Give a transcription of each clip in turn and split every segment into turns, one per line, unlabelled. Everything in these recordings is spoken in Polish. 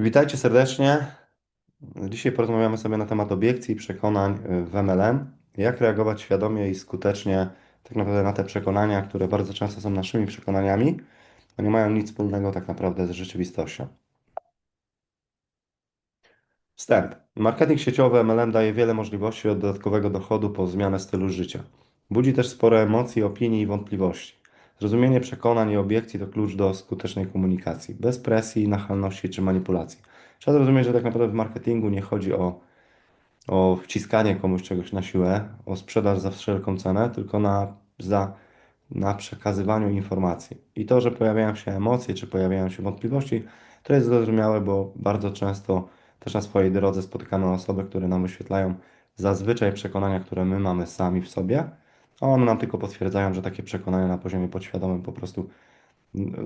Witajcie serdecznie. Dzisiaj porozmawiamy sobie na temat obiekcji i przekonań w MLM. Jak reagować świadomie i skutecznie tak naprawdę na te przekonania, które bardzo często są naszymi przekonaniami, a nie mają nic wspólnego tak naprawdę z rzeczywistością. Wstęp. Marketing sieciowy MLM daje wiele możliwości od dodatkowego dochodu po zmianę stylu życia. Budzi też sporo emocji, opinii i wątpliwości. Zrozumienie przekonań i obiekcji to klucz do skutecznej komunikacji, bez presji, nachalności czy manipulacji. Trzeba zrozumieć, że tak naprawdę w marketingu nie chodzi o, o wciskanie komuś czegoś na siłę, o sprzedaż za wszelką cenę, tylko na, za, na przekazywaniu informacji. I to, że pojawiają się emocje czy pojawiają się wątpliwości, to jest zrozumiałe, bo bardzo często też na swojej drodze spotykamy osoby, które nam wyświetlają zazwyczaj przekonania, które my mamy sami w sobie, one nam tylko potwierdzają, że takie przekonania na poziomie podświadomym po prostu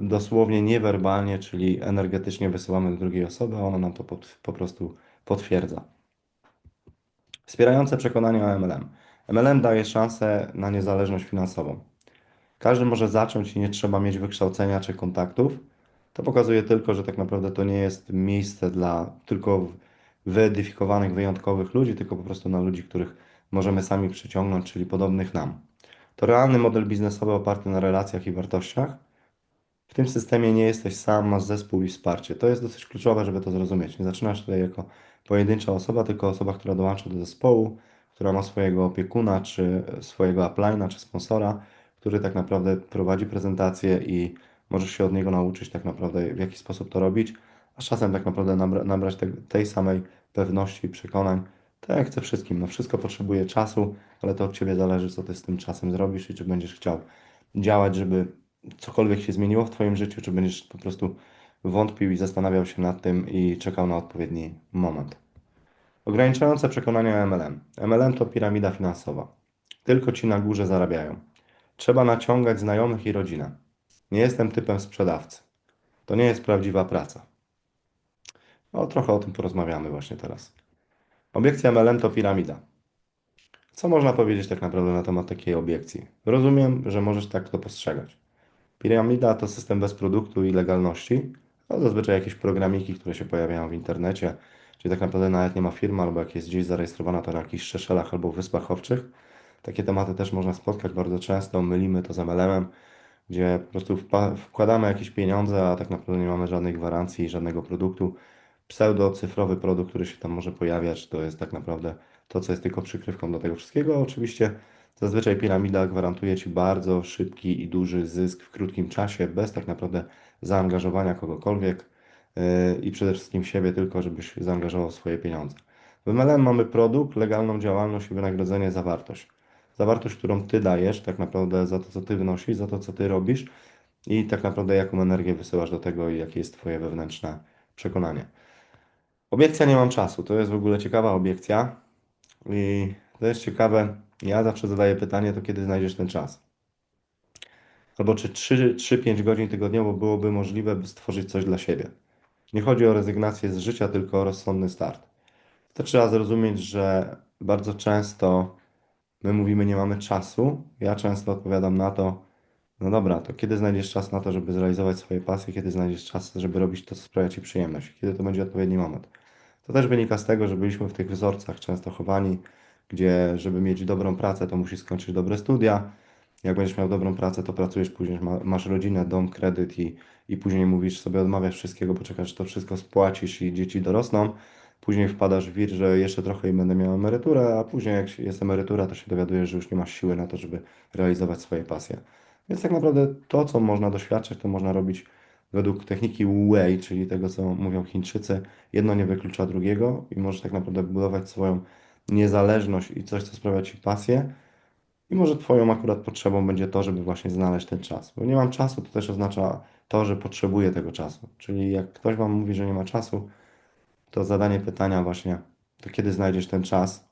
dosłownie niewerbalnie, czyli energetycznie wysyłamy do drugiej osoby, a ona nam to po, prostu potwierdza. Wspierające przekonania o MLM. MLM daje szansę na niezależność finansową. Każdy może zacząć i nie trzeba mieć wykształcenia czy kontaktów. To pokazuje tylko, że tak naprawdę to nie jest miejsce dla tylko wyedyfikowanych, wyjątkowych ludzi, tylko po prostu na ludzi, których możemy sami przyciągnąć, czyli podobnych nam. To realny model biznesowy oparty na relacjach i wartościach. W tym systemie nie jesteś sam, masz zespół i wsparcie. To jest dosyć kluczowe, żeby to zrozumieć. Nie zaczynasz tutaj jako pojedyncza osoba, tylko osoba, która dołącza do zespołu, która ma swojego opiekuna, czy swojego uplina, czy sponsora, który tak naprawdę prowadzi prezentację i możesz się od niego nauczyć tak naprawdę w jaki sposób to robić, a czasem tak naprawdę nabrać te, tej samej pewności i przekonań, tak jak chce wszystkim. No wszystko potrzebuje czasu, ale to od Ciebie zależy, co Ty z tym czasem zrobisz i czy będziesz chciał działać, żeby cokolwiek się zmieniło w Twoim życiu, czy będziesz po prostu wątpił i zastanawiał się nad tym i czekał na odpowiedni moment. Ograniczające przekonania MLM. MLM to piramida finansowa. Tylko ci na górze zarabiają. Trzeba naciągać znajomych i rodzinę. Nie jestem typem sprzedawcy. To nie jest prawdziwa praca. No, trochę o tym porozmawiamy właśnie teraz. Obiekcja MLM to piramida. Co można powiedzieć tak naprawdę na temat takiej obiekcji? Rozumiem, że możesz tak to postrzegać. Piramida to system bez produktu i legalności, a zazwyczaj jakieś programiki, które się pojawiają w internecie, czyli tak naprawdę nawet nie ma firmy, albo jak jest gdzieś zarejestrowana, to na jakichś Szeszelach albo Wyspach Owczych. Takie tematy też można spotkać bardzo często, mylimy to z MLM-em, gdzie po prostu wkładamy jakieś pieniądze, a tak naprawdę nie mamy żadnej gwarancji, żadnego produktu. Pseudo-cyfrowy produkt, który się tam może pojawiać, to jest tak naprawdę to, co jest tylko przykrywką do tego wszystkiego. Oczywiście Zazwyczaj piramida gwarantuje Ci bardzo szybki i duży zysk w krótkim czasie, bez tak naprawdę zaangażowania kogokolwiek yy, i przede wszystkim siebie, tylko żebyś zaangażował swoje pieniądze. W MLM mamy produkt, legalną działalność i wynagrodzenie za wartość. Za wartość, którą Ty dajesz, tak naprawdę za to, co Ty wnosisz, za to, co Ty robisz i tak naprawdę jaką energię wysyłasz do tego i jakie jest Twoje wewnętrzne przekonanie. Obiekcja nie mam czasu. To jest w ogóle ciekawa obiekcja i to jest ciekawe, ja zawsze zadaję pytanie, to kiedy znajdziesz ten czas? Albo czy 3-5 godzin tygodniowo byłoby możliwe, by stworzyć coś dla siebie? Nie chodzi o rezygnację z życia, tylko o rozsądny start. To trzeba zrozumieć, że bardzo często my mówimy, nie mamy czasu. Ja często odpowiadam na to, no dobra, to kiedy znajdziesz czas na to, żeby zrealizować swoje pasje, kiedy znajdziesz czas, żeby robić to, co sprawia Ci przyjemność, kiedy to będzie odpowiedni moment. To też wynika z tego, że byliśmy w tych wzorcach często chowani, gdzie żeby mieć dobrą pracę, to musisz skończyć dobre studia. Jak będziesz miał dobrą pracę, to pracujesz później, masz rodzinę, dom, kredyt i, i później mówisz sobie, odmawiasz wszystkiego, bo czekasz, że to wszystko spłacisz i dzieci dorosną. Później wpadasz w wir, że jeszcze trochę i będę miał emeryturę, a później jak jest emerytura, to się dowiadujesz, że już nie masz siły na to, żeby realizować swoje pasje. Więc tak naprawdę to, co można doświadczać, to można robić według techniki Wei, czyli tego, co mówią Chińczycy. Jedno nie wyklucza drugiego i możesz tak naprawdę budować swoją niezależność i coś, co sprawia Ci pasję. I może Twoją akurat potrzebą będzie to, żeby właśnie znaleźć ten czas. Bo nie mam czasu, to też oznacza to, że potrzebuję tego czasu. Czyli jak ktoś Wam mówi, że nie ma czasu, to zadanie pytania właśnie, to kiedy znajdziesz ten czas,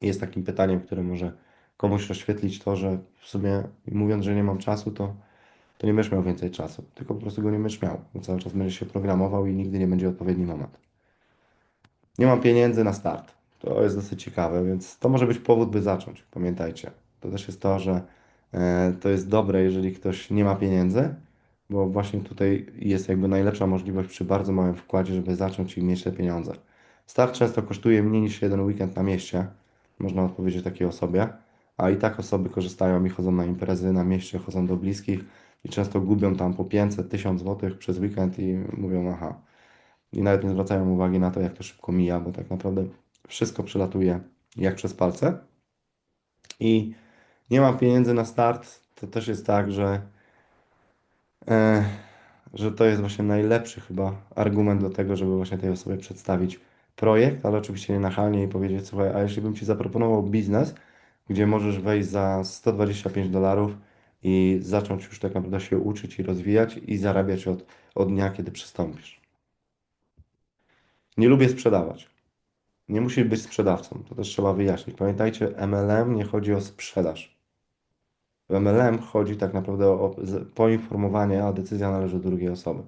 jest takim pytaniem, które może komuś rozświetlić to, że w sumie mówiąc, że nie mam czasu, to, to nie będziesz miał więcej czasu, tylko po prostu go nie będziesz miał, bo cały czas będziesz się programował i nigdy nie będzie odpowiedni moment. Nie mam pieniędzy na start. To jest dosyć ciekawe, więc to może być powód, by zacząć. Pamiętajcie. To też jest to, że e, to jest dobre, jeżeli ktoś nie ma pieniędzy, bo właśnie tutaj jest jakby najlepsza możliwość przy bardzo małym wkładzie, żeby zacząć i mieć te pieniądze. Start często kosztuje mniej niż jeden weekend na mieście, można odpowiedzieć takiej osobie, a i tak osoby korzystają i chodzą na imprezy na mieście, chodzą do bliskich i często gubią tam po 500, 1000 zł przez weekend i mówią aha. I nawet nie zwracają uwagi na to, jak to szybko mija, bo tak naprawdę wszystko przelatuje jak przez palce. I nie mam pieniędzy na start, to też jest tak, że, e, że to jest właśnie najlepszy chyba argument do tego, żeby właśnie tej osobie przedstawić projekt, ale oczywiście nie nachalnie i powiedzieć, słuchaj, a jeśli bym Ci zaproponował biznes, gdzie możesz wejść za 125 dolarów i zacząć już tak naprawdę się uczyć i rozwijać i zarabiać od, od dnia, kiedy przystąpisz. Nie lubię sprzedawać. Nie musisz być sprzedawcą, to też trzeba wyjaśnić. Pamiętajcie, MLM nie chodzi o sprzedaż. W MLM chodzi tak naprawdę o poinformowanie, a decyzja należy do drugiej osoby.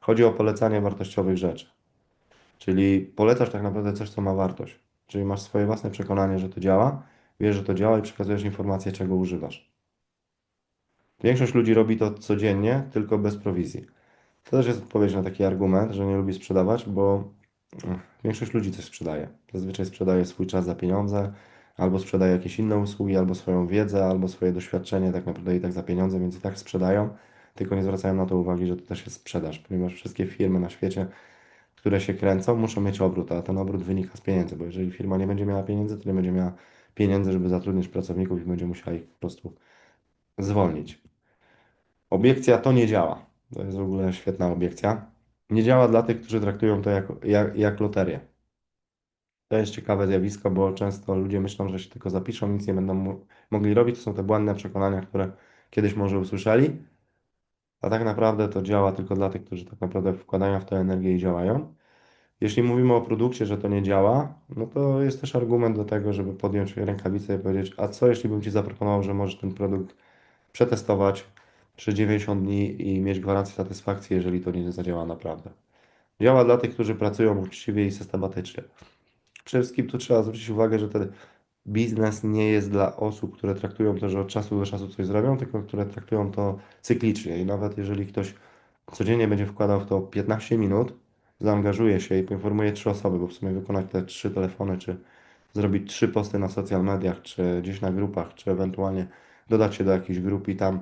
Chodzi o polecanie wartościowych rzeczy. Czyli polecasz tak naprawdę coś, co ma wartość. Czyli masz swoje własne przekonanie, że to działa, wiesz, że to działa i przekazujesz informację, czego używasz. Większość ludzi robi to codziennie, tylko bez prowizji. To też jest odpowiedź na taki argument, że nie lubi sprzedawać, bo mm, większość ludzi coś sprzedaje. Zazwyczaj sprzedaje swój czas za pieniądze, albo sprzedaje jakieś inne usługi, albo swoją wiedzę, albo swoje doświadczenie, tak naprawdę i tak za pieniądze, więc i tak sprzedają, tylko nie zwracają na to uwagi, że to też jest sprzedaż, ponieważ wszystkie firmy na świecie, które się kręcą, muszą mieć obrót, a ten obrót wynika z pieniędzy, bo jeżeli firma nie będzie miała pieniędzy, to nie będzie miała pieniędzy, żeby zatrudnić pracowników i będzie musiała ich po prostu zwolnić. Obiekcja to nie działa. To jest w ogóle świetna obiekcja. Nie działa dla tych, którzy traktują to jak, jak, jak loterię. To jest ciekawe zjawisko, bo często ludzie myślą, że się tylko zapiszą, nic nie będą mo- mogli robić. To są te błędne przekonania, które kiedyś może usłyszeli, a tak naprawdę to działa tylko dla tych, którzy tak naprawdę wkładają w to energię i działają. Jeśli mówimy o produkcie, że to nie działa, no to jest też argument do tego, żeby podjąć rękawicę i powiedzieć, a co jeśli bym Ci zaproponował, że możesz ten produkt przetestować przez 90 dni i mieć gwarancję satysfakcji, jeżeli to nie zadziała naprawdę. Działa dla tych, którzy pracują uczciwie i systematycznie. Przede wszystkim tu trzeba zwrócić uwagę, że ten biznes nie jest dla osób, które traktują to, że od czasu do czasu coś zrobią, tylko które traktują to cyklicznie. I nawet jeżeli ktoś codziennie będzie wkładał w to 15 minut, zaangażuje się i poinformuje trzy osoby, bo w sumie wykonać te trzy telefony, czy zrobić trzy posty na social mediach, czy gdzieś na grupach, czy ewentualnie dodać się do jakiejś grup i tam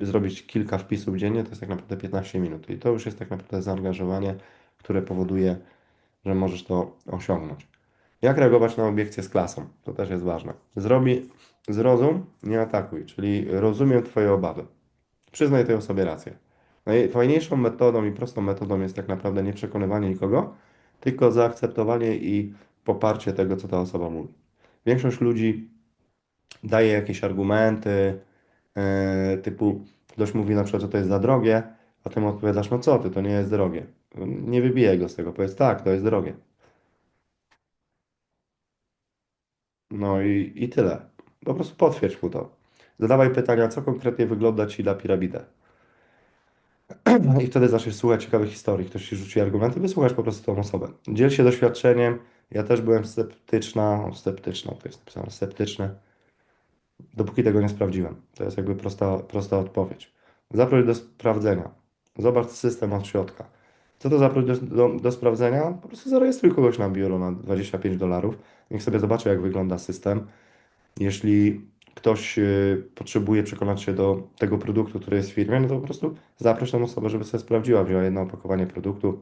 zrobić kilka wpisów dziennie, to jest tak naprawdę 15 minut. I to już jest tak naprawdę zaangażowanie, które powoduje, że możesz to osiągnąć. Jak reagować na obiekcje z klasą? To też jest ważne. Zrobi, zrozum, nie atakuj, czyli rozumiem Twoje obawy. Przyznaj tej osobie rację. Najfajniejszą metodą i prostą metodą jest tak naprawdę nie przekonywanie nikogo, tylko zaakceptowanie i poparcie tego, co ta osoba mówi. Większość ludzi daje jakieś argumenty, typu ktoś mówi na przykład, że to jest za drogie, a ty mu odpowiadasz, no co ty, to nie jest drogie. Nie wybijaj go z tego, powiedz tak, to jest drogie. No i, i tyle. Po prostu potwierdź mu to. Zadawaj pytania, co konkretnie wygląda ci dla piramidę. I wtedy zaczniesz słuchać ciekawych historii. Ktoś ci rzuci argumenty, wysłuchasz po prostu tą osobę. Dziel się doświadczeniem. Ja też byłem sceptyczna, sceptyczna, to jest napisane, sceptyczny, dopóki tego nie sprawdziłem. To jest jakby prosta, prosta odpowiedź. Zaproś do sprawdzenia. Zobacz system od środka. Co to zaproś do, do, do sprawdzenia? Po prostu zarejestruj kogoś na biuro na 25 dolarów. Niech sobie zobaczy, jak wygląda system. Jeśli ktoś y, potrzebuje przekonać się do tego produktu, który jest w firmie, no to po prostu zaproś tą osobę, żeby sobie sprawdziła, wzięła jedno opakowanie produktu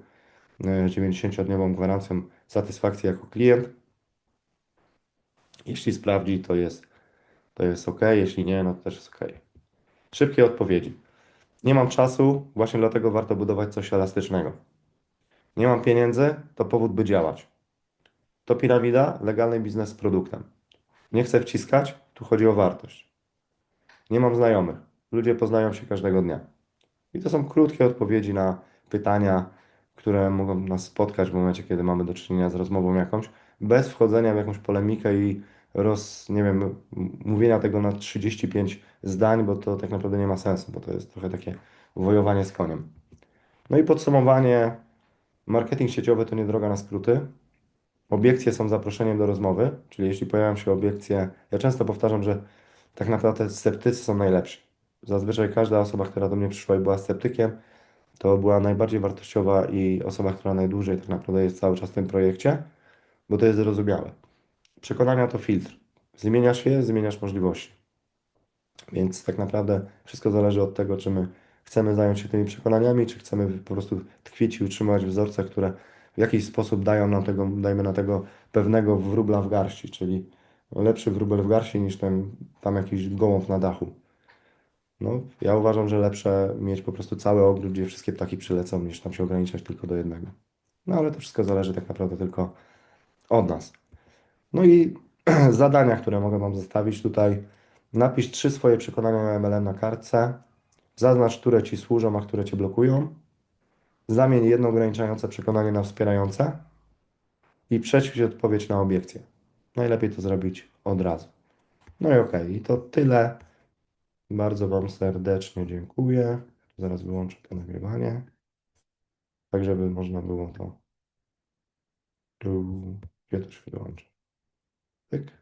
y, z 90-dniową gwarancją satysfakcji jako klient. Jeśli sprawdzi, to jest, to jest ok, jeśli nie, no to też jest ok. Szybkie odpowiedzi. Nie mam czasu, właśnie dlatego warto budować coś elastycznego. Nie mam pieniędzy, to powód, by działać. To piramida, legalny biznes z produktem. Nie chcę wciskać, tu chodzi o wartość. Nie mam znajomych. Ludzie poznają się każdego dnia. I to są krótkie odpowiedzi na pytania, które mogą nas spotkać w momencie, kiedy mamy do czynienia z rozmową jakąś, bez wchodzenia w jakąś polemikę i roz, nie wiem, mówienia tego na 35 zdań, bo to tak naprawdę nie ma sensu, bo to jest trochę takie wojowanie z koniem. No i podsumowanie, marketing sieciowy to nie droga na skróty. Obiekcje są zaproszeniem do rozmowy, czyli jeśli pojawiają się obiekcje, ja często powtarzam, że tak naprawdę sceptycy są najlepsi. zazwyczaj każda osoba, która do mnie przyszła i była sceptykiem, to była najbardziej wartościowa i osoba, która najdłużej tak naprawdę jest cały czas w tym projekcie, bo to jest zrozumiałe. Przekonania to filtr. Zmieniasz je, zmieniasz możliwości. Więc tak naprawdę wszystko zależy od tego, czy my chcemy zająć się tymi przekonaniami, czy chcemy po prostu tkwić i utrzymywać wzorce, które w jakiś sposób dają nam tego, dajmy na tego pewnego wróbla w garści, czyli lepszy wróbel w garści niż ten tam jakiś gołąb na dachu. No, ja uważam, że lepsze mieć po prostu cały ogród, gdzie wszystkie ptaki przylecą, niż tam się ograniczać tylko do jednego. No ale to wszystko zależy tak naprawdę tylko od nas. No i zadania, które mogę Wam zostawić tutaj. Napisz trzy swoje przekonania na MLM na kartce. Zaznacz, które Ci służą, a które Cię blokują. Zamień jedno ograniczające przekonanie na wspierające. I przećwicz odpowiedź na obiekcję. Najlepiej to zrobić od razu. No i okej, i to tyle. Bardzo Wam serdecznie dziękuję. Zaraz wyłączę to nagrywanie. Tak, żeby można było to tu, ja też wyłączę. Click.